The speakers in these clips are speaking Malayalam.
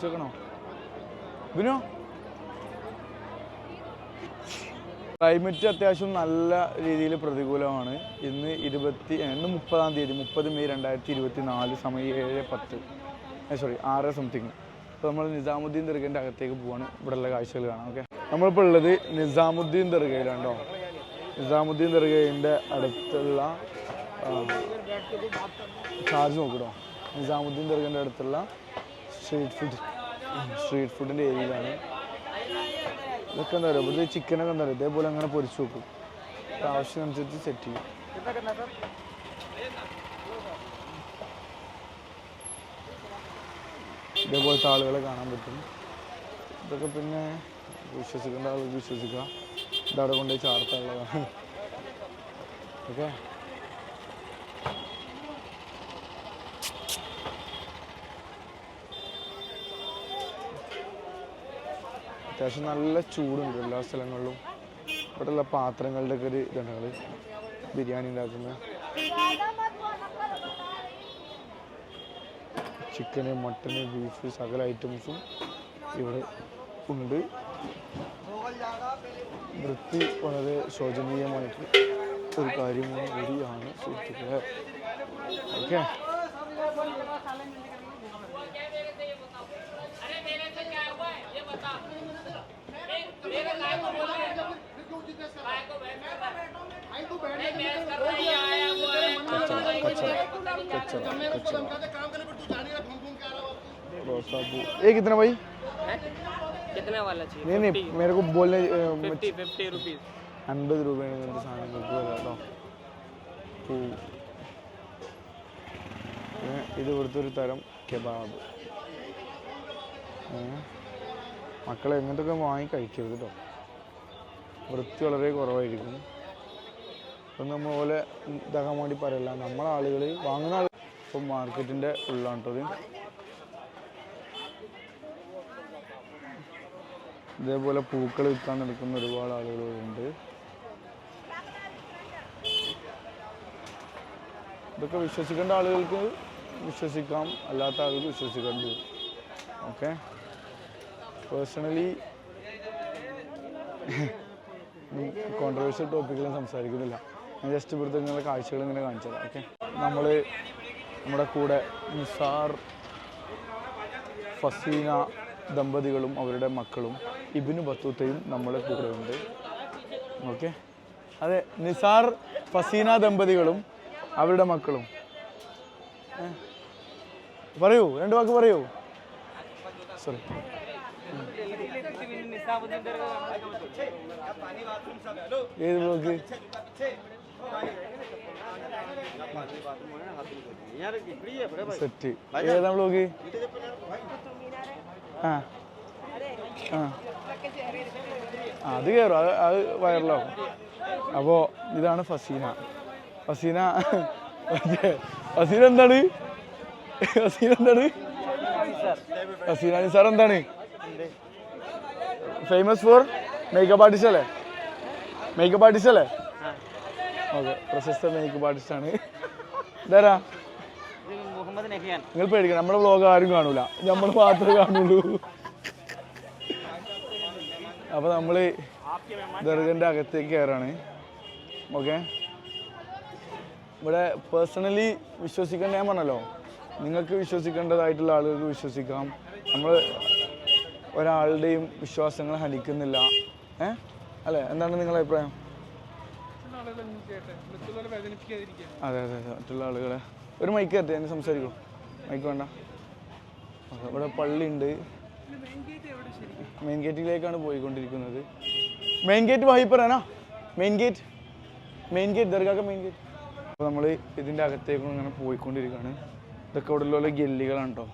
വിളിച്ചോക്കണോ? ബിനു ക്ലൈമറ്റ് അത്യാവശ്യം നല്ല രീതിയിൽ പ്രതികൂലമാണ്. ഇന്ന് ഇരുപത്തി ഇന്ന് മുപ്പതാം തീയതി മുപ്പത് മെയ് രണ്ടായിരത്തി ഇരുപത്തി നാല് സമയം ഏഴ് പത്ത് സോറി ആറ് സംതിങ് അപ്പോൾ നമ്മൾ നിസാമുദ്ദീൻ ദർഗന്റെ അകത്തേക്ക് പോവാണ്. ഇവിടെയുള്ള കാഴ്ചകൾ കാണാം ഓക്കെ നമ്മളിപ്പോൾ ഉള്ളത് നിസാമുദ്ദീൻ ദർഗയിലാണ്ടോ? നിസാമുദ്ദീൻ ദർഗയിന്റെ അടുത്തുള്ള ചാർജ് നോക്കിട്ടോ നിസാമുദ്ദീൻ ദർഗന്റെ അടുത്തുള്ള സ്ട്രീറ്റ് ഫുഡ് സ്ട്രീറ്റ് ഫുഡിന്റെ ഏരിയയിലാണ്. ഇതൊക്കെ എന്താ പറയുക? ഇവിടുത്തെ ചിക്കനൊക്കെ എന്താ പറയുക? ഇതേപോലെ അങ്ങനെ പൊരിച്ചു വെക്കും. ആവശ്യത്തിനനുസരിച്ച് സെറ്റ് ചെയ്യും. ഇതേപോലത്തെ ആളുകളെ കാണാൻ പറ്റും. ഇതൊക്കെ പിന്നെ വിശ്വസിക്കേണ്ട ആളുകൾ വിശ്വസിക്കുക ഇതവിടെ കൊണ്ടുപോയി ചാർത്താനുള്ളതാണ്. ഓക്കെ? അത്യാവശ്യം നല്ല ചൂടുണ്ട് എല്ലാ സ്ഥലങ്ങളിലും. ഇവിടെയുള്ള പാത്രങ്ങളുടെ ഒക്കെ ഒരു ഇതാണ് ഞങ്ങൾ ബിരിയാണി ഉണ്ടാക്കുന്നത്. ചിക്കന് മട്ടന് ബീഫ് സകല ഐറ്റംസും ഇവിടെ ഉണ്ട്. വൃത്തി വളരെ ശോചനീയമായിട്ട് ഒരു കാര്യം കൂടിയാണ് സുഹൃത്തുക്കളെ ഓക്കെ. ये कितना भाई कितने वाला चाहिए नहीं नहीं मेरे को बोलने फिफ्टी फिफ्टी रुपीज അൻപത് രൂപയാണ് ഇങ്ങനത്തെ സാധനങ്ങൾക്ക് വില കേട്ടോ പൂ ഏ, ഇത് ഇവിടുത്തെ ഒരു തരം കെബാബ് ഏ, മക്കളെ എങ്ങനത്തൊക്കെ വാങ്ങി കഴിക്കരുത് കേട്ടോ വൃത്തി വളരെ കുറവായിരിക്കും ഇപ്പം നമ്മൾ ഇതാക്കാൻ വേണ്ടി പറയല്ല. നമ്മളെ ആളുകൾ വാങ്ങുന്ന ആൾ ഇപ്പം മാർക്കറ്റിന്റെ ഉള്ളാണ് ഇതേപോലെ പൂക്കൾ വിൽക്കാൻ നടക്കുന്ന ഒരുപാട് ആളുകളുണ്ട് ഇതൊക്കെ വിശ്വസിക്കേണ്ട ആളുകൾക്ക് വിശ്വസിക്കാം. അല്ലാത്ത ആളുകൾക്ക് വിശ്വസിക്കേണ്ടി ഓക്കെ? പേഴ്സണലി കോൺട്രവേഴ്സ്യൽ ടോപ്പിക്കിലും സംസാരിക്കുന്നില്ല. ഞാൻ ജസ്റ്റ് ഇവിടുത്തെ ഇങ്ങനെ കാഴ്ചകൾ ഇങ്ങനെ കാണിച്ചത് ഓക്കെ നമ്മൾ നമ്മുടെ കൂടെ നിസാർ ഫസീന ദമ്പതികളും അവരുടെ മക്കളും ഇബിനു ബത്തൂത്തയും നമ്മളെ കൂടെ ഉണ്ട്. ഓക്കെ അതെ നിസാർ ഫസീന ദമ്പതികളും അവരുടെ മക്കളും? പറയൂ രണ്ട് വാക്ക് പറയൂ. സോറി ഏത് ബ്ലോക്ക് സെറ്റ്. ഏതാ ആ. ആ. അത് കയറും അത് അത് വൈറലാവും അപ്പോൾ ഇതാണ് ഫസീന. ഫസീന ഫസീന എന്താണ്? ഫസീന എന്താണ്? ഫസീന നിസാർ എന്താണ്? ഫേമസ് ഫോർ മേക്കപ്പ് ആർട്ടിസ്റ്റ് അല്ലേ? മേക്കപ്പ് ആർട്ടിസ്റ്റ് അല്ലേ? ഓക്കെ പ്രശസ്ത മേക്കപ്പ് ആർട്ടിസ്റ്റ് ആണ് ഇതാരാ? മുഹമ്മദ് നഹിയാൻ. നിങ്ങൾ പേടിക്കണം നമ്മുടെ വ്ലോഗ് ആരും കാണൂല. നമ്മൾ മാത്രമേ കാണുള്ളൂ. അപ്പോൾ നമ്മൾ ദർഗന്റെ അകത്തേക്ക് കയറാണ്. ഓക്കെ? ഇവിടെ പേഴ്സണലി വിശ്വസിക്കേണ്ട ഞാൻ പറഞ്ഞല്ലോ. നിങ്ങൾക്ക് വിശ്വസിക്കേണ്ടതായിട്ടുള്ള ആളുകൾക്ക് വിശ്വസിക്കാം. നമ്മൾ ഒരാളുടെയും വിശ്വാസങ്ങൾ ഹനിക്കുന്നില്ല. ഏ? അല്ലേ? എന്താണ് നിങ്ങളുടെ അഭിപ്രായം? അതെ അതെ അതെ. മറ്റുള്ള ആളുകളെ. ഒരു മൈക്ക് കയറ്റി ഞാൻ സംസാരിക്കൂ. മൈക്ക് വേണ്ട. ഇവിടെ പള്ളി ഉണ്ട് മെയിൻ ഗേറ്റിലേക്കാണ് പോയിക്കൊണ്ടിരിക്കുന്നത്. മെയിൻ ഗേറ്റ് വഹിപ്പറാനാ മെയിൻ ഗേറ്റ് മെയിൻ ഗേറ്റ് ദർഗാക്ക മെയിൻ ഗേറ്റ് അപ്പോൾ നമ്മൾ ഇതിന്റെ അകത്തേക്ക് ഇങ്ങനെ പോയിക്കൊണ്ടിരിക്കുകയാണ് ഇതൊക്കെ ഇവിടെ ഉള്ള ഗല്ലികളാണ് കേട്ടോ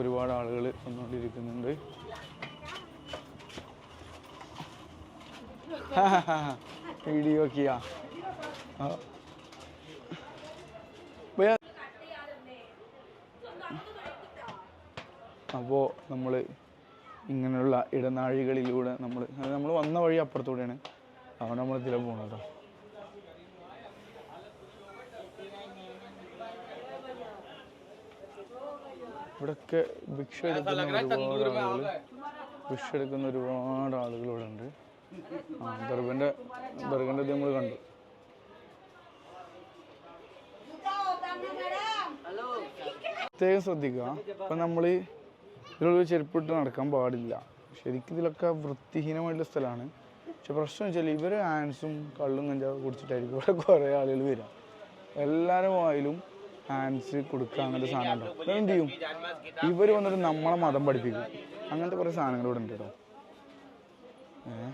ഒരുപാട് ആളുകൾ വന്നുകൊണ്ടിരിക്കുന്നുണ്ട്. വീഡിയോ किया അപ്പോൾ നമ്മൾ ഇങ്ങനെയുള്ള ഇടനാഴികളിലൂടെ നമ്മൾ നമ്മൾ വന്ന വഴി അപ്പുറത്തൂടെയാണ്. അതുകൊണ്ട് നമ്മൾ ഇതിലെ പോകണം കേട്ടോ ഇവിടൊക്കെ ഭിക്ഷ എടുക്കുന്ന ഒരുപാട് ആളുകൾ ഭിക്ഷ എടുക്കുന്ന ഒരുപാട് ആളുകൾ ഇവിടെ ഉണ്ട് ആ ദർബന്റെ ഇത് നമ്മൾ കണ്ടു. പ്രത്യേകം ശ്രദ്ധിക്കുക. ഇപ്പം നമ്മൾ ഇതിലുള്ള ചെരുപ്പിട്ട് നടക്കാൻ പാടില്ല. ശരിക്കും ഇതിലൊക്കെ വൃത്തിഹീനമായിട്ടുള്ള സ്ഥലമാണ്. പക്ഷെ പ്രശ്നം വെച്ചാൽ ഇവർ ഹാൻസും കള്ളും കഞ്ചാവ് കുടിച്ചിട്ടായിരിക്കും. ഇവിടെ കുറേ ആളുകൾ വരിക എല്ലാവരും വായിലും ഹാൻസ് കൊടുക്കുക അങ്ങനത്തെ സാധനം ഉണ്ടാവും അപ്പോൾ എന്ത് ചെയ്യും? ഇവർ വന്നിട്ട് നമ്മളെ മതം പഠിപ്പിക്കും. അങ്ങനത്തെ കുറേ സാധനങ്ങൾ ഇവിടെ ഉണ്ട് കേട്ടോ ഏ?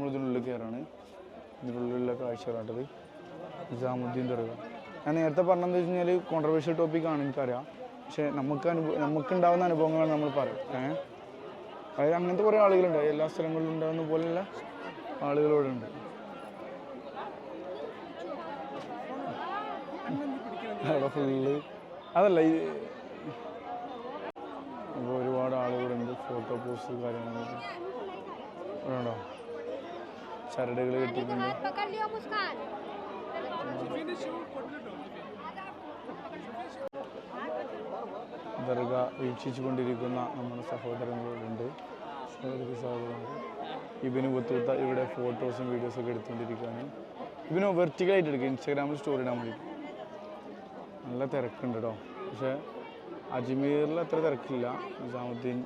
നമ്മളിതിനുള്ളിൽ കയറാണ് ഇതിനുള്ളിലുള്ള കാഴ്ചകളാട്ടത്. നിസാമുദ്ദീൻ ദർഗ ഞാൻ നേരത്തെ പറഞ്ഞതെന്ന് വെച്ച് കഴിഞ്ഞാൽ കോൺട്രവേഴ്ഷ്യൽ ടോപ്പിക്കാണ് എനിക്കറിയാം. പക്ഷേ നമുക്ക് അനുഭവം നമുക്കുണ്ടാവുന്ന അനുഭവങ്ങളാണ് നമ്മൾ പറയാം ഏഹ്? അതായത് അങ്ങനത്തെ കുറേ ആളുകളുണ്ട്. എല്ലാ സ്ഥലങ്ങളിലും ഉണ്ടാകുന്ന പോലെയുള്ള ആളുകളോടുണ്ട് അവിടെ ഫുള്ള് അതല്ല ഈ ഒരുപാട് ആളുകളുണ്ട്. ഫോട്ടോ പോസ്റ്റ് കാര്യങ്ങളൊക്കെ. ഉണ്ടോ? ചരടുകൾ കിട്ടിയിട്ടുണ്ട്. ദർഗ വീക്ഷിച്ചു കൊണ്ടിരിക്കുന്ന നമ്മുടെ സഹോദരങ്ങളോടുണ്ട് സഹോദരി സഹോദരങ്ങൾ ഇബിന് കുത്തൂത്ത ഇവിടെ ഫോട്ടോസും വീഡിയോസൊക്കെ എടുത്തുകൊണ്ടിരിക്കുകയാണ്. ഇബിന് വെർട്ടിക്കലായിട്ട് എടുക്കുക ഇൻസ്റ്റാഗ്രാമിൽ സ്റ്റോറി ഇടാൻ വേണ്ടി നല്ല തിരക്കുണ്ട് കേട്ടോ പക്ഷേ അജ്മീറിൽ അത്ര തിരക്കില്ല. നിസാമുദ്ദീൻ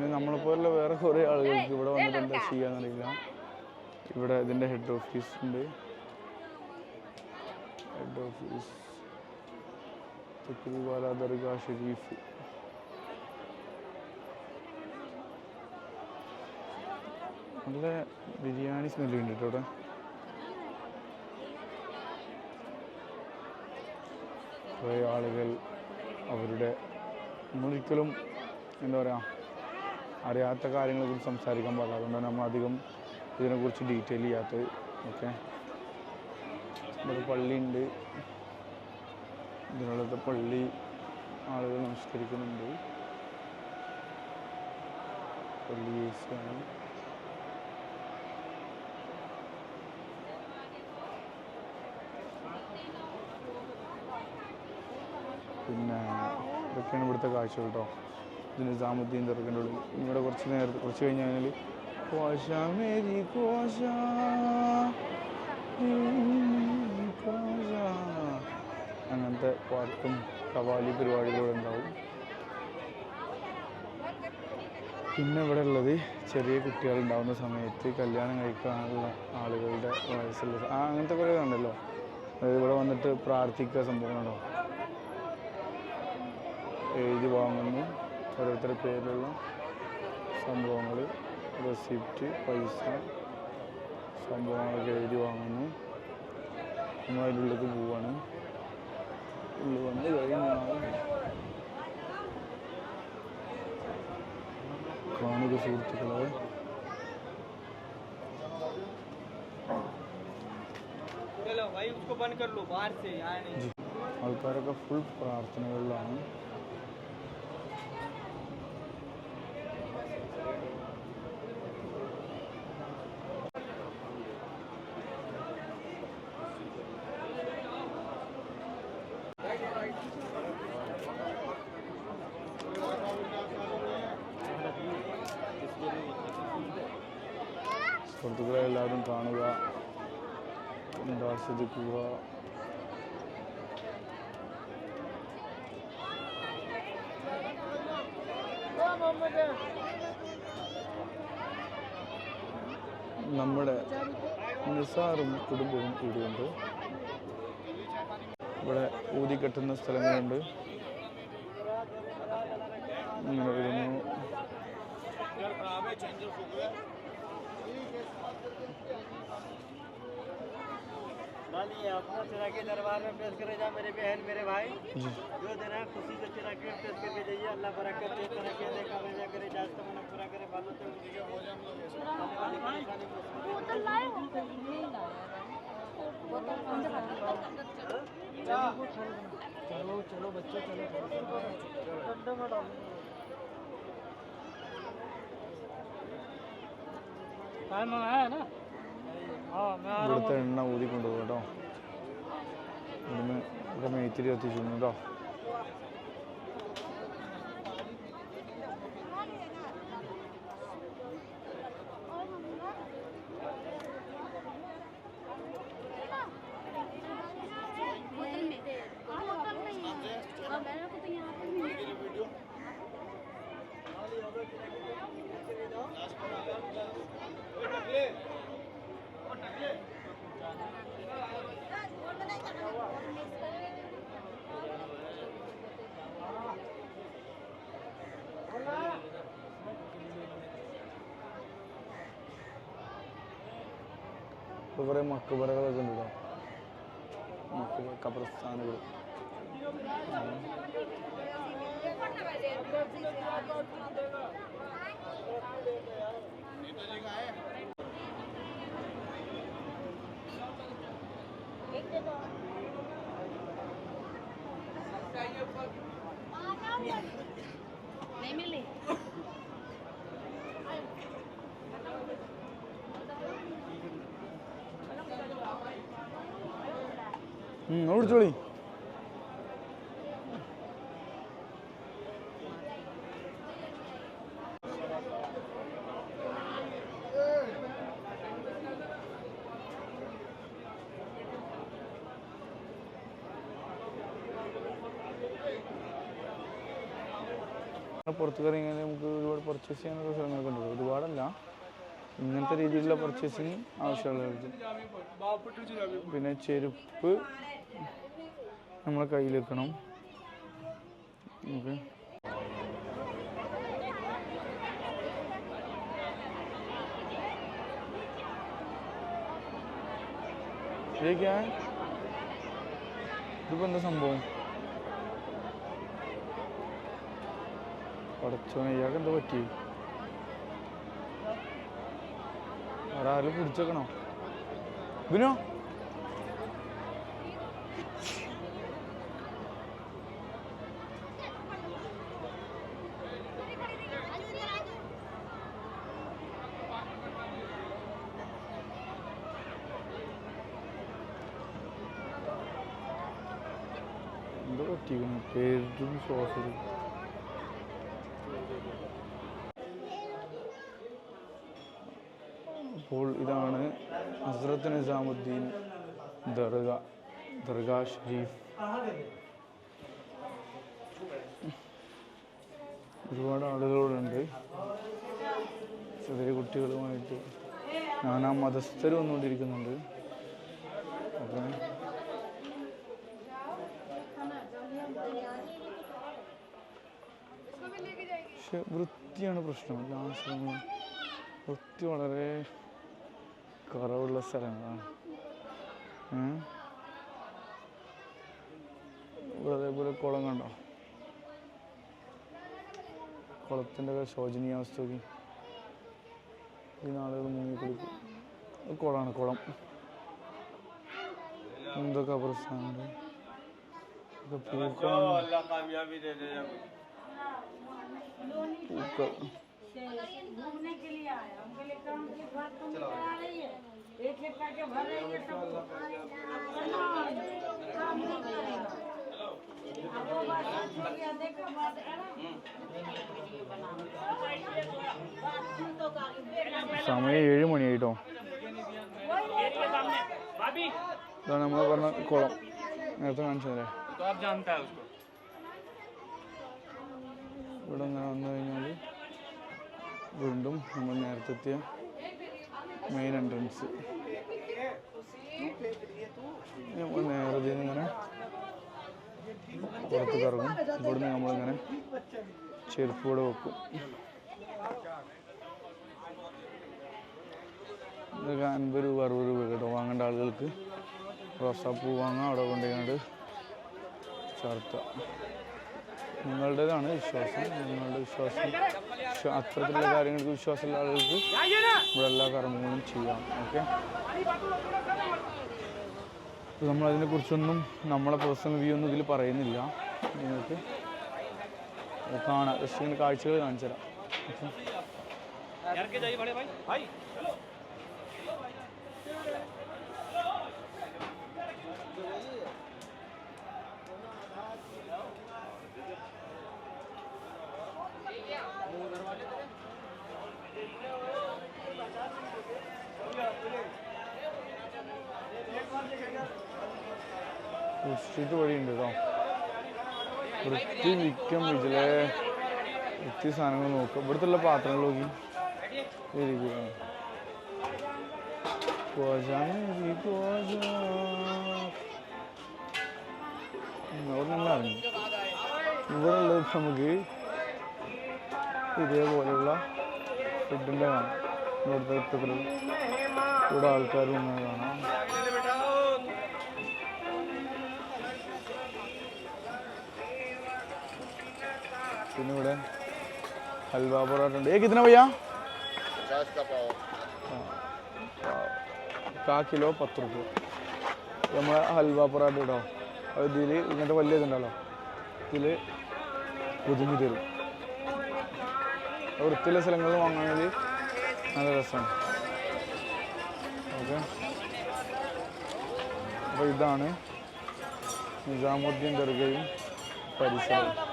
പിന്നെ നമ്മളെപ്പോലുള്ള വേറെ കുറേ ആളുകൾക്ക് ഇവിടെ വന്നിട്ട് എന്താ ചെയ്യാന്നറിയില്ല. ഇവിടെ ഇതിന്റെ ഹെഡ് ഓഫീസ് ഉണ്ട്. Head office Dargah Sharif. നല്ല ബിരിയാണി സ്മെല്ല് ഉണ്ട് കേട്ടോ കുറേ ആളുകൾ അവരുടെ നമ്മളൊരിക്കലും എന്താ പറയുക അറിയാത്ത കാര്യങ്ങളെക്കുറിച്ച് സംസാരിക്കാൻ പാടില്ല. അതുകൊണ്ടാണ് നമ്മൾ അധികം ഇതിനെക്കുറിച്ച് ഡീറ്റെയിൽ ചെയ്യാത്തത്. ഓക്കെ ഇവിടെ പള്ളിയുണ്ട്. ഇതിനുള്ളത്തെ പള്ളി ആളുകൾ നമസ്കരിക്കുന്നുണ്ട്. പള്ളി ഏസിയാണ് പിന്നെ ഇതൊക്കെയാണ് ഇവിടുത്തെ കാഴ്ചകൾ കേട്ടോ നിസാമുദ്ദീൻ ഉള്ളിൽ ഇവിടെ കുറച്ച് നേരത്തെ കുറച്ച് കഴിഞ്ഞ് കഴിഞ്ഞാൽ കോശ മേരി കോശ കോശ അങ്ങനത്തെ പാട്ടും കവാലി പരിപാടികളും ഉണ്ടാവും. പിന്നെ ഇവിടെ ഉള്ളത് ചെറിയ കുട്ടികൾ ഉണ്ടാവുന്ന സമയത്ത് കല്യാണം കഴിക്കാനുള്ള ആളുകളുടെ വയസ്സുള്ള ആ അങ്ങനത്തെ കുറേ ഉണ്ടല്ലോ. ഇവിടെ വന്നിട്ട് പ്രാർത്ഥിക്കുക സംഭവങ്ങളുണ്ടോ എഴുതി വാങ്ങുന്നു. ഓരോരുത്തരുടെ പേരിലുള്ള സംഭവങ്ങൾ. റെസിപ്റ്റ് പൈസ സംഭവങ്ങളൊക്കെ എഴുതി വാങ്ങുന്നു. നമ്മൾ അതിനുള്ളിലേക്ക് പോവാണ്. ഉള്ളിൽ വന്ന് കഴിയുമ്പോൾ കാണുക സുഹൃത്തുക്കളെ. ആൾക്കാരൊക്കെ ഫുൾ പ്രാർത്ഥനകളിലാണ്. സുഹൃത്തുക്കളെ എല്ലാവരും കാണുക ആസ്വദിക്കുക. നമ്മുടെ നിസാറും കുടുംബവും ഇവിടെയുണ്ട്. ഇവിടെ ഊതി കെട്ടുന്ന സ്ഥലങ്ങളുണ്ട്. ഇങ്ങനെ വരുന്നു. अपना चला के दरबार में पेश करे जा मेरे बहन मेरे भाई। जी। देना खुशी से चला के पेश करके जाइए। अल्लाह बरकत दे तरह के दे करे पूरा करे बालों हो चलो चलो बच्चे चलो ठंडे में डालो ഇവിടുത്തെ എണ്ണ ഊതിക്കൊണ്ടുപോകും കേട്ടോ ഇവിടുന്ന് ഇവിടെ മേത്തിരി കത്തിച്ചു കേട്ടോ ഇപ്പോൾ കുറേ മക്കബറകളൊക്കെ ഉണ്ട് കേട്ടോ മക്കബ ഖബർസ്ഥാനുകൾ ഓടിച്ചോളി പുറത്ത് ഇറങ്ങിയാൽ നമുക്ക് ഒരുപാട് പർച്ചേസ് ചെയ്യാനുള്ള സ്ഥലങ്ങളൊക്കെ ഉണ്ട്. ഒരുപാടല്ല. ഇങ്ങനത്തെ രീതിയിലുള്ള പർച്ചേസിങ് ആവശ്യമുള്ളവർക്ക് പിന്നെ ചെരുപ്പ് നമ്മളെ കയ്യിൽ വെക്കണം. ഓക്കെ ഇതിപ്പോ എന്താ സംഭവം? പടച്ചോനെ ഇയാൾക്ക് എന്താ പറ്റി? ആരും പിടിച്ചേക്കണോ ബിനോ? പറ്റിക്കണം പേരും ശ്വാസം അപ്പോൾ ഇതാണ് ഹസ്രത്ത് നിസാമുദ്ദീൻ ദർഗ ദർഗാ ഷരീഫ്. ഒരുപാട് ആളുകളുണ്ട്. ചെറിയ കുട്ടികളുമായിട്ട്. നാനാ മതസ്ഥരും വന്നുകൊണ്ടിരിക്കുന്നുണ്ട്. അപ്പം പക്ഷെ വൃത്തിയാണ് പ്രശ്നം. ലാസ്റ്റ് വൃത്തി വളരെ കുറവുള്ള സ്ഥലങ്ങളാണ്. അതേപോലെ കുളം കണ്ടോ? കുളത്തിന്റെ ഒക്കെ ശോചനീയാവസ്ഥ നോക്കി. നാളുകൾ മുങ്ങി കുളിക്കും. കുളമാണ് കുളം. എന്തൊക്കെ പ്രശ്നമുണ്ട് പൂക്കളാണ്? घूमने के लिए आया उनके लिए काम की बात तुम करा रही है एक एक करके भर रही है सब करना काम नहीं करेगा अब वो बात सुन लिया देखो बात है ना बात सुन तो काफी സമയം ഏഴ് മണിയായിട്ടോ ഇതാണ് നമ്മൾ പറഞ്ഞ കുളം നേരത്തെ കാണിച്ചതല്ലേ ഇവിടെ ഇങ്ങനെ വന്നു കഴിഞ്ഞാൽ വീണ്ടും നമ്മൾ നേരത്തെ എത്തിയ മെയിൻ എൻട്രൻസ് നമ്മൾ നേരത്തെ ഇങ്ങനെ പുറത്ത് കറങ്ങും. ഇവിടുന്ന് നമ്മളിങ്ങനെ ചെരുപ്പ് കൂടെ വെക്കും. അൻപത് രൂപ അറുപത് രൂപ കേട്ടോ വാങ്ങേണ്ട ആളുകൾക്ക്. റോസാപ്പൂ വാങ്ങാം. അവിടെ കൊണ്ടുപോയി കണ്ട് ചേർത്തുക നിങ്ങളുടേതാണ് വിശ്വാസം. നിങ്ങളുടെ വിശ്വാസം വിശ്വ- അത്തരത്തിലുള്ള കാര്യങ്ങൾക്ക് വിശ്വാസമുള്ള ആളുകൾക്ക് ഇവിടെ എല്ലാ കർമ്മങ്ങളും ചെയ്യാം. ഓക്കെ നമ്മളതിനെ അതിനെക്കുറിച്ചൊന്നും നമ്മളെ പേഴ്സണൽ വ്യൂ ഒന്നും ഇതിൽ പറയുന്നില്ല. നിങ്ങൾക്ക് കാണാം. ജസ്റ്റ് ഇങ്ങനെ കാഴ്ചകൾ കാണിച്ചു തരാം. ഓക്കെ സ്ട്രീറ്റ് വഴിയുണ്ട് കേട്ടോ വൃത്തി മിക്കം ഇതിലെ വൃത്തി സാധനങ്ങൾ നോക്കുക ഇവിടുത്തുള്ള പാത്രങ്ങൾ നോക്കി ഇരിക്കുകയാണ് അവിടെ നമ്മൾ അറിഞ്ഞു ഇവിടെ ഉള്ളത് നമുക്ക് ഇതേപോലെയുള്ള ഫുഡിന്റെ കാണാം. ഇവിടുത്തെ അടുത്തുകളിൽ കൂടെ ആൾക്കാർ നിന്നത് കാണാം. പിന്നെ ഇവിടെ ഹൽവ പൊറോട്ട ഉണ്ട് ഏ കിതന പയ്യ കാ കിലോ പത്ത് റുപ്യ. നമ്മളെ ഹൽവ പൊറോട്ട ഇടാം. ഇതിൽ ഇങ്ങനത്തെ വലിയ ഇതുണ്ടല്ലോ. ഇതിൽ ഒതുങ്ങി തരും വൃത്തിയുള്ള സ്ഥലങ്ങളിൽ വാങ്ങുന്നതിൽ നല്ല രസമാണ്. ഓക്കെ. അപ്പോൾ ഇതാണ് നിസാമുദ്ദീൻ ദർഗയും പരിസരവും.